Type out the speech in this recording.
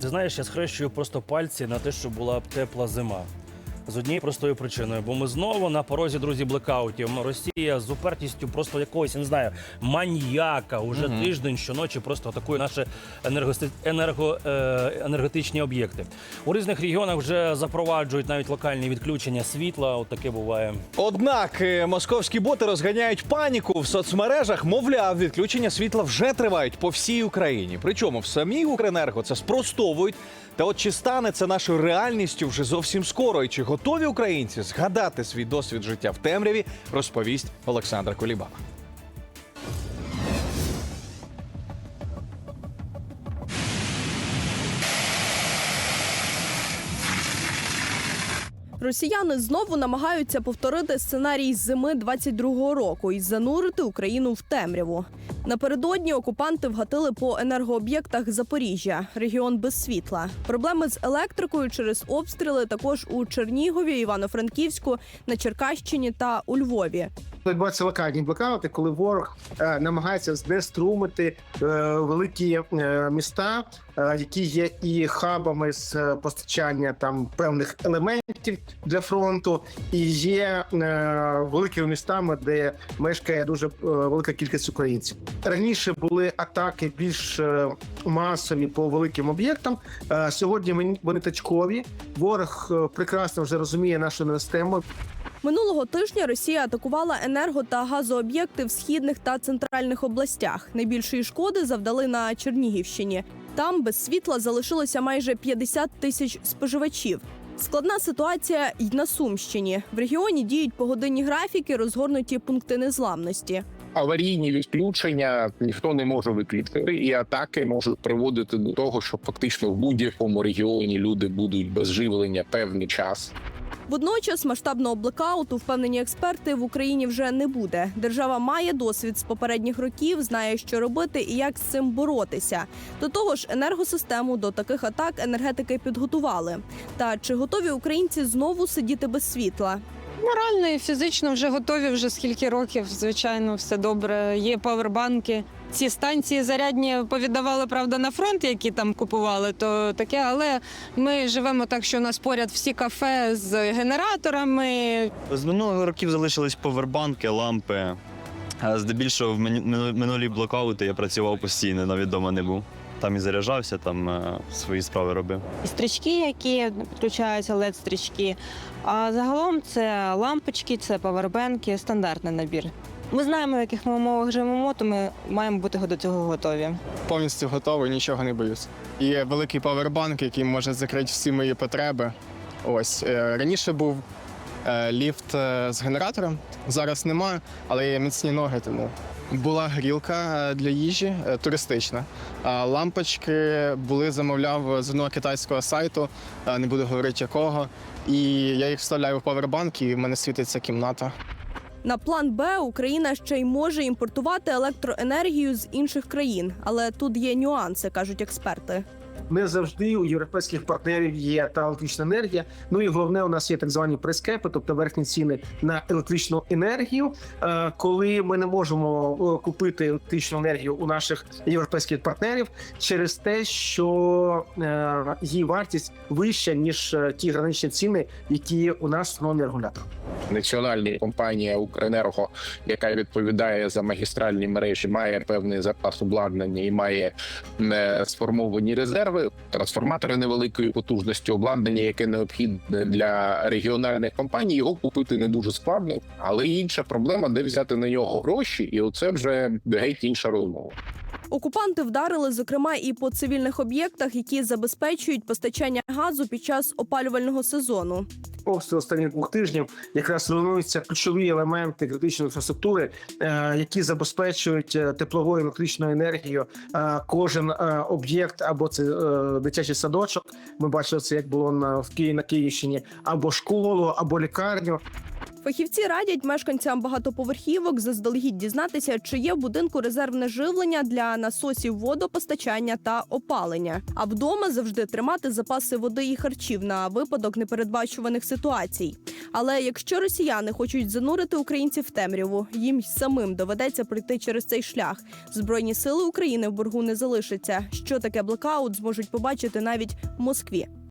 Ти знаєш, я схрещую просто пальці на те, що була б тепла зима. З однією простою причиною, бо ми знову на порозі, друзі, блекаутів. Росія з упертістю просто якогось, я не знаю, маньяка. Уже тиждень щоночі просто атакує наші енерго, е, енергетичні об'єкти. У різних регіонах вже запроваджують навіть локальні відключення світла. От таке буває. Однак е, московські боти розганяють паніку в соцмережах. Мовляв, відключення світла вже тривають по всій Україні. Причому в самій Укренерго це спростовують. Та от чи стане це нашою реальністю вже зовсім скоро? І чи готові українці згадати свій досвід життя в темряві? Розповість Олександр Колібаба. Росіяни знову намагаються повторити сценарій зими 22-го року і занурити Україну в темряву. Напередодні окупанти вгатили по енергооб'єктах Запоріжжя, регіон без світла. Проблеми з електрикою через обстріли також у Чернігові, Івано-Франківську, на Черкащині та у Львові. Відбуваються локальні блокаути, коли ворог е, намагається знеструмити е, великі е, міста, е, які є і хабами з е, постачання там певних елементів для фронту, і є е, великими містами, де мешкає дуже е, велика кількість українців. Раніше були атаки більш е, масові по великим об'єктам. Е, сьогодні вони- точкові. Ворог е, прекрасно вже розуміє нашу систему. Минулого тижня Росія атакувала енерго та газооб'єкти в східних та центральних областях. Найбільшої шкоди завдали на Чернігівщині. Там без світла залишилося майже 50 тисяч споживачів. Складна ситуація й на Сумщині. В регіоні діють погодинні графіки, розгорнуті пункти незламності. аварійні відключення ніхто не може виключити, і атаки можуть приводити до того, що фактично в будь-якому регіоні люди будуть без живлення певний час. Водночас масштабного блекауту, впевнені експерти, в Україні вже не буде. Держава має досвід з попередніх років, знає, що робити і як з цим боротися. До того ж, енергосистему до таких атак енергетики підготували. Та чи готові українці знову сидіти без світла? Морально і фізично вже готові вже скільки років. Звичайно, все добре. Є павербанки. Ці станції зарядні повіддавали правда на фронт, які там купували, то таке. Але ми живемо так, що у нас поряд всі кафе з генераторами. З минулих років залишились повербанки, лампи. Здебільшого в минулі блокаути я працював постійно, навіть вдома не був. Там і заряджався, там е, свої справи робив. І стрічки, які підключаються led стрічки. А загалом це лампочки, це павербенки, стандартний набір. Ми знаємо, в яких ми умовах живемо, то ми маємо бути до цього готові. повністю готовий, нічого не боюсь. Є великий павербанк, який може закрити всі мої потреби. Ось е, раніше був ліфт е, з генератором, зараз нема, але є міцні ноги. Тому була грілка е, для їжі е, туристична. Лампочки були замовляв з одного китайського сайту, е, не буду говорити якого. І я їх вставляю в павербанк, і в мене світиться кімната. На план Б Україна ще й може імпортувати електроенергію з інших країн, але тут є нюанси, кажуть експерти. Не завжди у європейських партнерів є та електрична енергія. Ну і головне, у нас є так звані прескепи, тобто верхні ціни на електричну енергію. Е, Коли ми не можемо е, купити електричну енергію у наших європейських партнерів через те, що е, її вартість вища ніж ті граничні ціни, які у нас встановлені регулятором. Національна компанія Укренерго, яка відповідає за магістральні мережі, має певний запас обладнання і має е, сформовані резерви, трансформатори невеликої потужності, обладнання, яке необхідне для регіональних компаній. Його купити не дуже складно, але інша проблема, де взяти на нього гроші, і оце вже геть інша розмова. Окупанти вдарили зокрема і по цивільних об'єктах, які забезпечують постачання газу під час опалювального сезону. Обстріл останніх двох тижнів якраз руйнуються ключові елементи критичної інфраструктури, е, які забезпечують е, тепловою електричною енергією е, кожен об'єкт, або це дитячий садочок. Ми бачили це, як було на в Києві на Київщині, або школу, або лікарню. Фахівці радять мешканцям багатоповерхівок заздалегідь дізнатися, чи є в будинку резервне живлення для насосів водопостачання та опалення. А вдома завжди тримати запаси води і харчів на випадок непередбачуваних ситуацій. Але якщо росіяни хочуть занурити українців в темряву, їм самим доведеться пройти через цей шлях. Збройні сили України в боргу не залишаться. Що таке блекаут, зможуть побачити навіть в Москві.